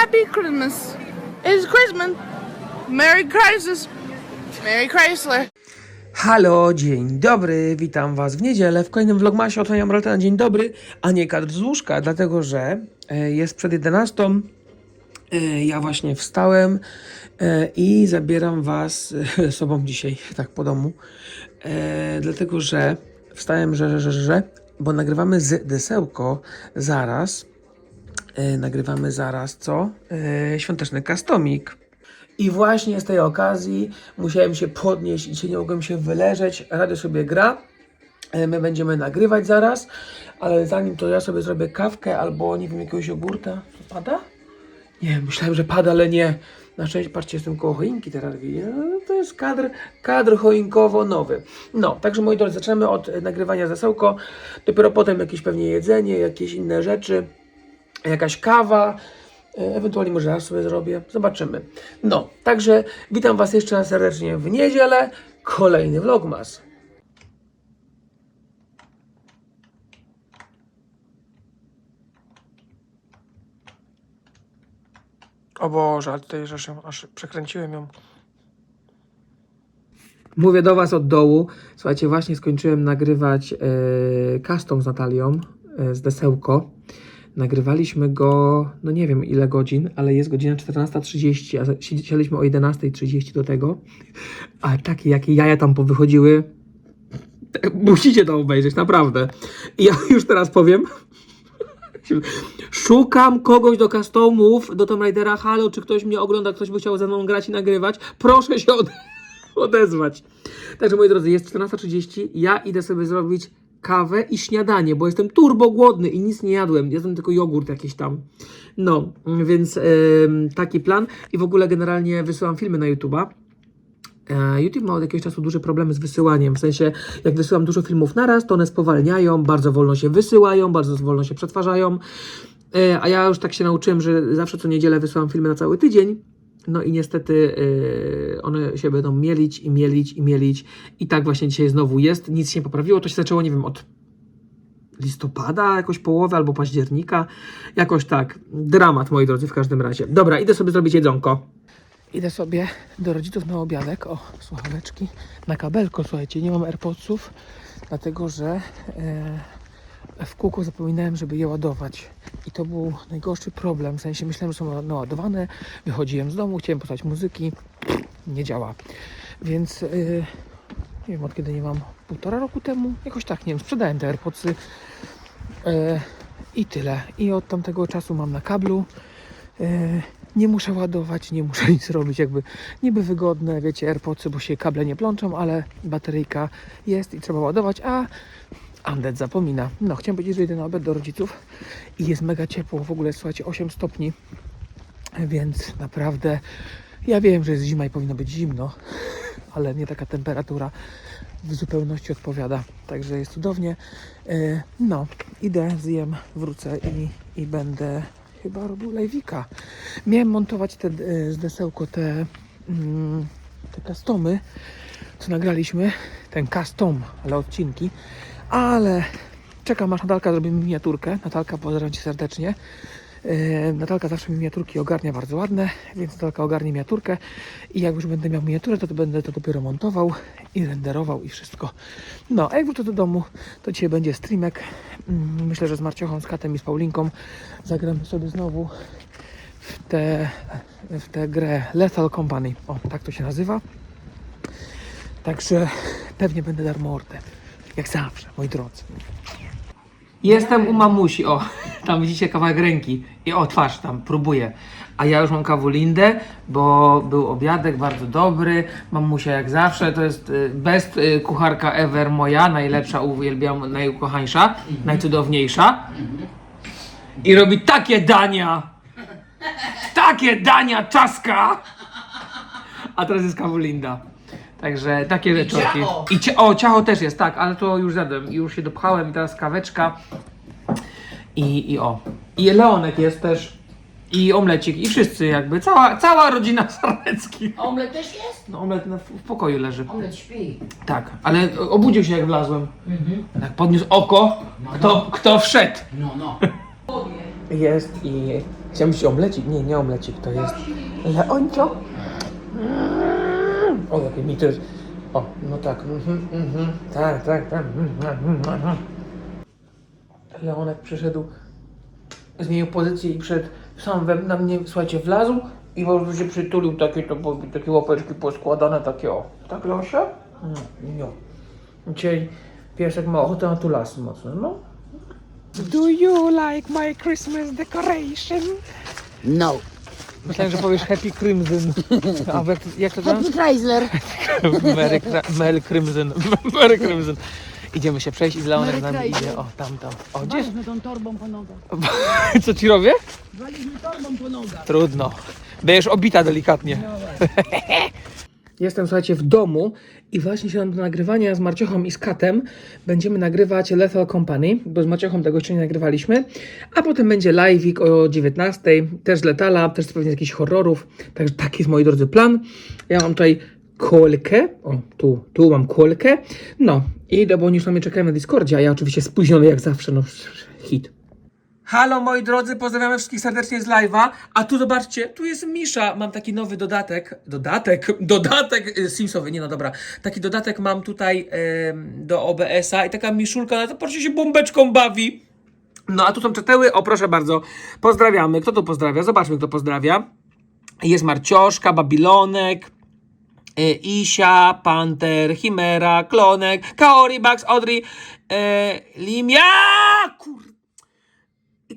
Happy Christmas. It's Christmas. Merry Crisis. Merry Chrysler. Halo, dzień dobry, witam Was w niedzielę w kolejnym vlogmasie odsłaniam rolę na dzień dobry, a nie kadr z łóżka, dlatego że e, jest przed 11. E, ja właśnie wstałem e, i zabieram Was sobą dzisiaj, tak po domu, dlatego że wstałem, że, że, że, że, bo nagrywamy z Desełko zaraz, nagrywamy zaraz co? E, świąteczny kastomik. I właśnie z tej okazji musiałem się podnieść i się nie mogłem się wyleżeć. Radio sobie gra. E, My będziemy nagrywać zaraz, ale zanim to ja sobie zrobię kawkę albo nie wiem, jakiegoś jogurta. Co pada? Nie, myślałem, że pada, ale nie. Na szczęście, patrzcie, jestem koło choinki teraz? No, to jest kadr, kadr choinkowo nowy. No, także moi drodzy, zaczynamy od e, nagrywania zasełko. Dopiero potem jakieś pewnie jedzenie, jakieś inne rzeczy jakaś kawa, e, ewentualnie może raz sobie zrobię, zobaczymy. No, także witam Was jeszcze raz serdecznie w niedzielę, kolejny vlogmas. O Boże, ale tutaj się aż przekręciłem ją. Mówię do Was od dołu. Słuchajcie, właśnie skończyłem nagrywać e, custom z Natalią e, z Desełko. Nagrywaliśmy go, no nie wiem ile godzin, ale jest godzina 14.30, a siedzieliśmy o 11.30 do tego. A takie, jakie jaja tam powychodziły, musicie to obejrzeć, naprawdę. I ja już teraz powiem, Szukam kogoś do customów, do Tomb Raidera. Halo, czy ktoś mnie ogląda, ktoś by chciał ze mną grać i nagrywać? Proszę się ode odezwać. Także moi drodzy, jest 14.30. Ja idę sobie zrobić kawę i śniadanie, bo jestem turbo głodny i nic nie jadłem. Jadłem tylko jogurt jakiś tam. No, więc em, taki plan. I w ogóle generalnie wysyłam filmy na YouTube'a. E, YouTube ma od jakiegoś czasu duże problemy z wysyłaniem. W sensie, jak wysyłam dużo filmów naraz, to one spowalniają, bardzo wolno się wysyłają, bardzo wolno się przetwarzają. E, A ja już tak się nauczyłem, że zawsze co niedzielę wysyłam filmy na cały tydzień. No i niestety e, one się będą mielić i mielić i mielić. I tak właśnie dzisiaj znowu jest. Nic się nie poprawiło. To się zaczęło, nie wiem, od listopada, jakoś połowy albo października. Jakoś tak. Dramat, moi drodzy, w każdym razie. Dobra, idę sobie zrobić jedzonko. Idę sobie do rodziców na obiadek. O, słuchaweczki. Na kabelko, słuchajcie, nie mam AirPodsów, dlatego że e, w kółko zapominałem, żeby je ładować. I to był najgorszy problem. W sensie myślałem, że są naładowane. Wychodziłem z domu, chciałem posłuchać muzyki. Nie działa. Więc e, nie wiem od kiedy nie mam. Półtora roku temu? Jakoś tak, nie wiem. Sprzedałem te AirPodsy. E, I tyle. I od tamtego czasu mam na kablu. E, nie muszę ładować, nie muszę nic robić, jakby niby wygodne, wiecie, AirPodsy, bo się kable nie plączą, ale bateryjka jest i trzeba ładować, a Andet zapomina. No, chciałem powiedzieć, że idę na obiad do rodziców i jest mega ciepło, w ogóle słuchajcie, 8 stopni, więc naprawdę ja wiem, że jest zima i powinno być zimno, ale nie taka temperatura w zupełności odpowiada, także jest cudownie. E, No, idę, zjem, wrócę i, i będę chyba robił live'ika. Miałem montować te, e, z desełko te, mm, te customy, co nagraliśmy, ten custom, ale odcinki, ale czekam aż Natalka zrobi mi miniaturkę. Natalka, pozdrawiam Cię serdecznie. E, Natalka zawsze mi miniaturki ogarnia bardzo ładne, więc Natalka ogarnie miniaturkę i jak już będę miał miniaturę, to, to będę to dopiero montował i renderował i wszystko. No, a jak wrócę do domu, to dzisiaj będzie streamek. Mm, Myślę, że z Marciochą, z Katem i z Paulinką zagramy sobie znowu w tę w tę grę Lethal Company. O, tak to się nazywa. Także pewnie będę dar mordę. Jak zawsze, moi drodzy. Jestem u mamusi, o, tam widzicie kawałek ręki i o, twarz tam, próbuję. A ja już mam kawulindę, bo był obiadek bardzo dobry. Mamusia jak zawsze, to jest y, best y, kucharka ever moja, najlepsza, uwielbiam, najukochańsza, najcudowniejsza. I robi takie dania! Takie dania, czaska! A teraz jest kawulinda. Także takie rzeczorki. I cia- o, ciacho też jest, tak, ale to już zjadłem. Już się dopchałem i teraz kaweczka. I, I o. I Leonek jest też. I omlecik. I wszyscy jakby. Cała, cała rodzina Sarneckich. Omlet też jest? No omlet na, w pokoju leży. Omlet śpi. Tak, ale obudził się jak wlazłem. Mhm. Tak podniósł oko. Kto, kto wszedł? No, no. Jest i Chciałem się omlecik. Nie, nie omlecik, to jest leoncio. O, jakie mi to jest. O, no tak. Mhm, mhm. Tak, tak, tak. Mhm, mhm, mhm. Leonek przyszedł, zmienił pozycję i przed sam we na mnie, słuchajcie, wlazł i po prostu się przytulił, takie to były takie łapeczki poskładane, takie o. Tak, Losia? Mm, no. Dzisiaj piesek ma ochotę na tu las mocno, no. Do you like my Christmas decoration? No. Myślałem, że powiesz Happy Crimson. A jak, jak to tam? Happy Chrysler. Mary, Cra- Mel Crimson. Mary Crimson. Idziemy się przejść i z Leonem z nami idzie. O, tam, tam. O? Waliśmy tą torbą po nogach. Co ci robię? Waliśmy torbą po nogach. Trudno. Będziesz obita delikatnie. Jestem, słuchajcie, w domu i właśnie siadam do nagrywania z Marciochą i z Katem. Będziemy nagrywać Lethal Company, bo z Marciochą tego jeszcze nie nagrywaliśmy. A potem będzie live'ik o 19, też z Letala, też pewnie z jakichś horrorów. Także taki jest, moi drodzy, plan. Ja mam tutaj kolkę. O, tu, tu mam kolkę. No, i bo oni już na mnie czekają na Discordzie, a ja oczywiście spóźniony jak zawsze, no hit. Halo moi drodzy, pozdrawiamy wszystkich serdecznie z live'a. A tu zobaczcie, tu jest Misza. Mam taki nowy dodatek. Dodatek? Dodatek y, Simsowy, nie no dobra. Taki dodatek mam tutaj do OBS-a i taka Miszulka, na to patrzcie się bombeczką bawi. No a tu są czeteły, o proszę bardzo. Pozdrawiamy. Kto tu pozdrawia? Zobaczmy kto pozdrawia. Jest Marcioszka, Babilonek, y, Isia, Panter, Chimera, Klonek, Kaori, Bax, Audrey, Limia, kur...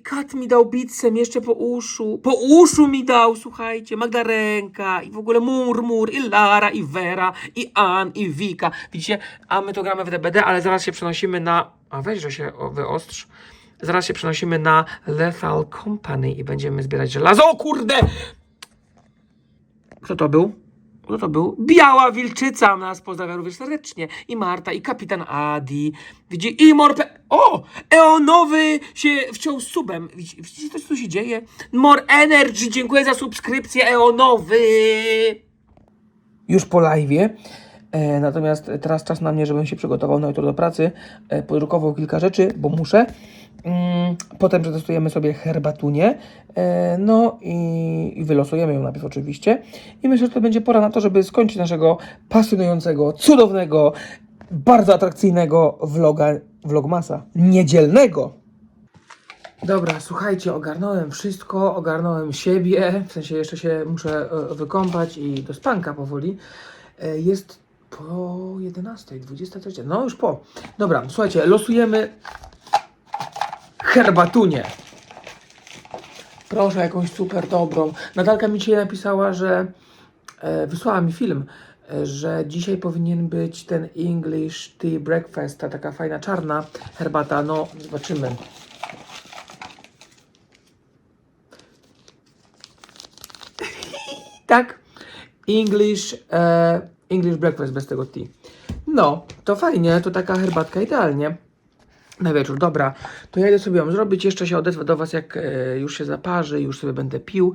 Kat mi dał bitsem jeszcze po uszu. Po uszu mi dał, słuchajcie, Magdarenka i w ogóle Murmur, i Lara, i Vera, i Ann, i Wika. Widzicie, a my to gramy w DBD, ale zaraz się przenosimy na... A weź, że się wyostrz. Zaraz się przenosimy na Lethal Company i będziemy zbierać żelazo. O kurde! Kto to był? Kto to był? Biała Wilczyca nas pozdrawia również serdecznie. I Marta, i kapitan Adi. Widzi, i Morpe... O! Eonowy się wciął subem. Widzicie, widzicie co się dzieje? More Energy, dziękuję za subskrypcję, Eonowy! Już po live'ie. E, natomiast teraz czas na mnie, żebym się przygotował na jutro do pracy. E, podrukował kilka rzeczy, bo muszę. Mm, potem przetestujemy sobie herbatunię. E, no i, i wylosujemy ją najpierw oczywiście. I myślę, że to będzie pora na to, żeby skończyć naszego pasjonującego, cudownego, bardzo atrakcyjnego vloga, vlogmasa niedzielnego. Dobra, słuchajcie, ogarnąłem wszystko, ogarnąłem siebie, w sensie jeszcze się muszę e, wykąpać i do spanka powoli. E, Jest po 11, 23, no już po. Dobra, słuchajcie, losujemy herbatunię. Proszę, jakąś super dobrą. Natalka mi dzisiaj napisała, że e, wysłała mi film, e, że dzisiaj powinien być ten English Tea Breakfast, ta taka fajna czarna herbata. No, zobaczymy. tak. English, e, English breakfast bez tego tea. No, to fajnie, to taka herbatka idealnie. Na wieczór, dobra, to ja idę sobie ją zrobić, jeszcze się odezwę do Was, jak e, już się zaparzy, już sobie będę pił.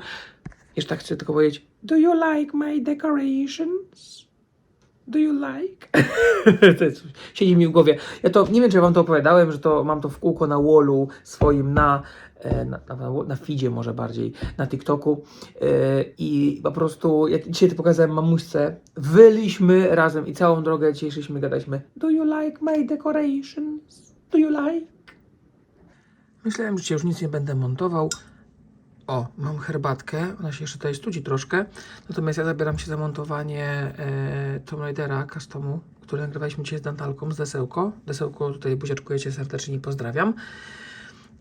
Jeszcze tak chcę tylko powiedzieć, do you like my decorations? Do you like? to jest, siedzi mi w głowie. Ja to, nie wiem, czy ja Wam to opowiadałem, że to mam to w kółko na wallu swoim, na, e, na, na, na feedzie może bardziej, na TikToku e, i po prostu, jak dzisiaj to pokazałem mamuśce, wyliśmy razem i całą drogę dzisiaj szliśmy, gadaliśmy, do you like my decorations? Do you like? Myślałem, że dzisiaj już nic nie będę montował. O, mam herbatkę, ona się jeszcze tutaj studzi troszkę. Natomiast ja zabieram się za montowanie e, Tomb Raidera customu, który nagrywaliśmy dzisiaj z Dantalką, z Desełko. Desełko, tutaj buziaczkuję Cię serdecznie i pozdrawiam.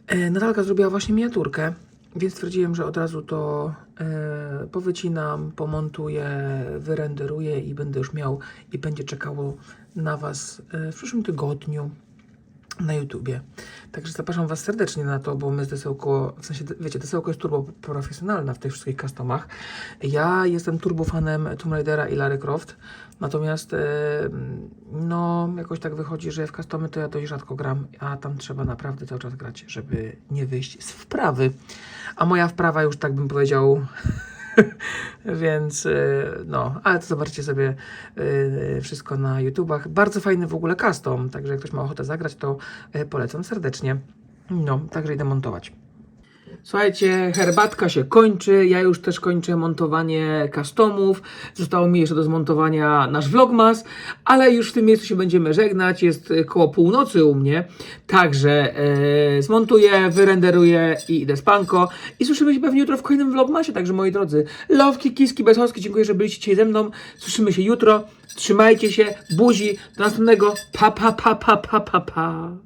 E, Natalka zrobiła właśnie miniaturkę, więc stwierdziłem, że od razu to e, powycinam, pomontuję, wyrenderuję i będę już miał i będzie czekało na Was e, w przyszłym tygodniu na YouTubie. Także zapraszam Was serdecznie na to, bo my z Desełko, w sensie, wiecie, Desełko jest turbo profesjonalna w tych wszystkich customach. Ja jestem turbofanem Tomb Raidera i Lara Croft, natomiast e, no, jakoś tak wychodzi, że w customy to ja dość rzadko gram, a tam trzeba naprawdę cały czas grać, żeby nie wyjść z wprawy. A moja wprawa już tak bym powiedział Więc y, no, ale to zobaczcie sobie y, wszystko na YouTubach. Bardzo fajny w ogóle custom, także jak ktoś ma ochotę zagrać, to y, polecam serdecznie. No, także idę montować. Słuchajcie, herbatka się kończy, ja już też kończę montowanie customów, zostało mi jeszcze do zmontowania nasz vlogmas, ale już w tym miejscu się będziemy żegnać, jest e, koło północy u mnie, także e, zmontuję, wyrenderuję i idę spanko. I słyszymy się pewnie jutro w kolejnym vlogmasie, także moi drodzy, lowki, kiski, besoski, dziękuję, że byliście dzisiaj ze mną, słyszymy się jutro, trzymajcie się, buzi, do następnego, pa pa pa pa pa pa pa.